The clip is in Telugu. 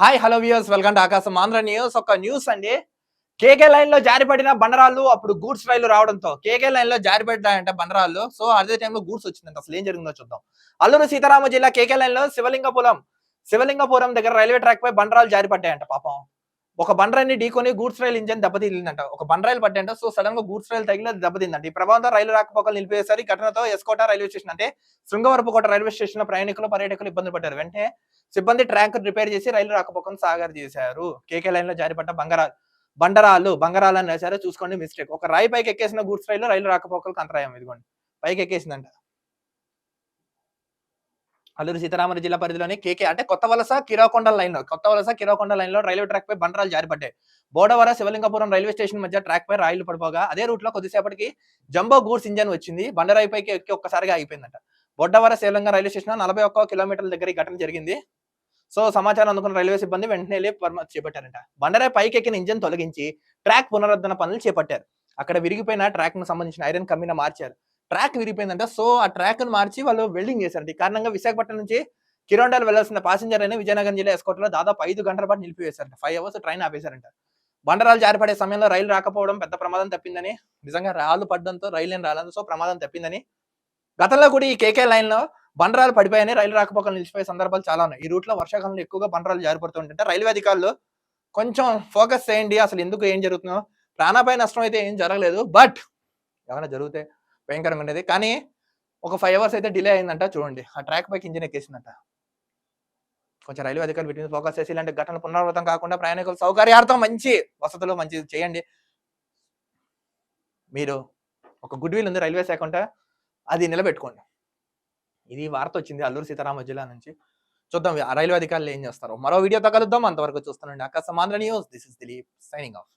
Hi hello viewers welcome to Akasam Andhra news ఒక న్యూస్ అండి. కేకే లైన్లో జారిపడిన బండరాళ్ళు అప్పుడు గూడ్స్ రైలు రావడంతో కేకే లైన్లో జారిపడ్డాయంట బండరాళ్ళు. సో అదే టైంలో గూడ్స్ వచ్చిందంట. అసలు ఏం జరిగిందో చూద్దాం. అల్లూరు సీతారామ జిల్లా కేకే లైన్లో శివలింగపురం శివలింగపురం దగ్గర రైల్వే ట్రాక్ పై బండరాలు జారిపడ్డాయంట పాపం. ఒక బండరాయిని ఢీకొని గూడ్స్ రైలు ఇంజన్ దెబ్బతిందంట ఒక బండరాయిలు పడ్డాయంట. సో సడన్గా గూడ్స్ రైలు తగిలి దెబ్బతిందంట. ఈ ప్రభావంతో రైలు రాకపోకలు నిలిపేశారు ఘటనతో ఎస్కోట రైల్వే స్టేషన్ అంటే శృంగవరపుకోట రైల్వే స్టేషన్లో ప్రయాణికులు పర్యాటకులు ఇబ్బంది పడ్డారు. వెంటనే సిబ్బంది ట్రాక్ రిపేర్ చేసి రైలు రాకపోకలను సాగర్ చేశారు. కేకే లైన్లో జారిపడ్డ బంగారాలు బండరాలు బంగారాలు అని రాశారు చూసుకోండి మిస్టేక్. ఒక రాయి పైకి ఎక్కేసిన గూడ్స్ రైలు రైలు రాకపోకలకు అంతరాయం ఇదిగోండి. పైకి ఎక్కేసిందంట అల్లూరు సీతారామరాజు జిల్లా పరిధిలోని కేకే అంటే కొత్త వలస కిరాకొండ లైన్లో కొత్త వలస కిరాకొండ లైన్లో రైల్వే ట్రాక్ పై బండరాలు జారిపడ్డాయి. బోడవర శివలింగపురం రైల్వే స్టేషన్ మధ్య ట్రాక్ పై రైలు పడిపోగా అదే రూట్లో కొద్దిసేపటికి జంబో గూడ్స్ ఇంజన్ వచ్చింది. బండరాయి పైకి ఎక్కి ఒక్కసారిగా ఆగిపోయిందంట. బొడ్డవర శివలింగ రైల్వే స్టేషన్ నలభై ఒక్క కిలోమీటర్ల దగ్గర ఈ ఘటన జరిగింది. సో సమాచారం అందుకున్న రైల్వే సిబ్బంది వెంటనే వెళ్ళి చేపట్టారంట. బండరాయి పైకి ఎక్కిన ఇంజన్ తొలగించి ట్రాక్ పునరుద్ధరణ పనులు చేపట్టారు. అక్కడ విరిగిపోయిన ట్రాక్ను సంబంధించిన ఐరన్ కమ్మిన మార్చారు. ట్రాక్ విరిగిపోయిందంట. సో ఆ ట్రాక్ను మార్చి వాళ్ళు వెల్డింగ్ చేశారంట. ఈ కారణంగా విశాఖపట్నం నుంచి కిరోండాలు వెళ్ళాల్సిన ప్యాసింజర్ అయిన విజయనగరం జిల్లా ఎస్కోట్లో దాదాపు ఐదు గంటల పాటు నిలిపివేశారంట. ఫైవ్ అవర్స్ ట్రైన్ ఆపేశారంట. బండరాలు జారిపడే సమయంలో రైలు రాకపోవడం పెద్ద ప్రమాదం తప్పిందని నిజంగా రాళ్ళు పడడంతో రైలు ఏం రాలేదు. సో ప్రమాదం తప్పిందని గతంలో కూడా ఈ కేకే లైన్లో బండరాలు పడిపోయాయని రైలు రాకపోకలు నిలిచిపోయే సందర్భాలు చాలా ఉన్నాయి. ఈ రూట్లో వర్షాకాలంలో ఎక్కువగా బండరాలు జారిపడుతుంటే రైల్వే అధికారులు కొంచెం ఫోకస్ చేయండి అసలు ఎందుకు ఏం జరుగుతుందో. ప్రాణాపాయ నష్టం అయితే ఏం జరగలేదు బట్ ఏమైనా జరిగితే భయంకరంగా ఉండేది. కానీ ఒక ఫైవ్ అవర్స్ అయితే డిలే అయిందంట చూడండి. ఆ ట్రాక్ పైకి ఇంజిన్ ఎక్కేసిందంట. కొంచెం రైల్వే అధికారులు వీటిని ఫోకస్ చేసి ఇలాంటి ఘటన పునరావృతం కాకుండా ప్రయాణికుల సౌకర్యార్థం మంచి వసతులు మంచి చేయండి. మీరు ఒక గుడ్ విల్ ఉంది రైల్వే శాఖ ఉంటే అది నిలబెట్టుకోండి. ఇది వార్త వచ్చింది అల్లూరు సీతారామ జిల్లా నుంచి. చూద్దాం ఆ రైల్వే అధికారులు ఏం చేస్తారు. మరో వీడియోతో కలుద్దాం. అంతవరకు చూస్తానండి అక్క Samandhra news. This is Dilip signing off.